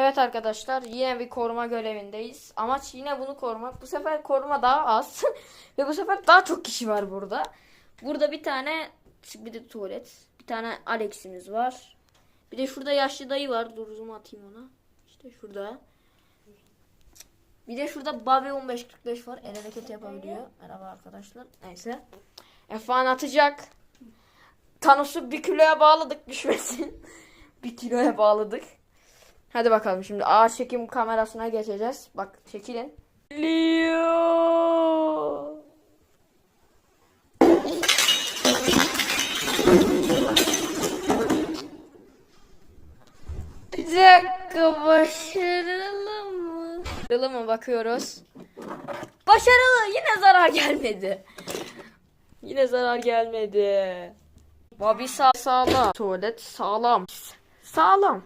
Evet arkadaşlar yine bir koruma görevindeyiz. Amaç yine bunu korumak. Bu sefer koruma daha az. Ve bu sefer daha çok kişi var burada. Burada bir tane bir de tuvalet. Bir tane Alex'imiz var. Bir de şurada yaşlı dayı var. Dur zoom atayım ona. İşte şurada. Bir de şurada Bobby 1545 var. El hareketi yapabiliyor. Merhaba arkadaşlar. Neyse. Efan atacak. Thanos'u bir kiloya bağladık düşmesin. bir kiloya bağladık. Hadi bakalım şimdi ağır çekim kamerasına geçeceğiz. Bak çekilin. Leo. Bir dakika başarılı mı? Başarılı mı bakıyoruz. Başarılı yine zarar gelmedi. Yine zarar gelmedi. Bobby sağ sağlam. Tuvalet sağlam. Sağlam.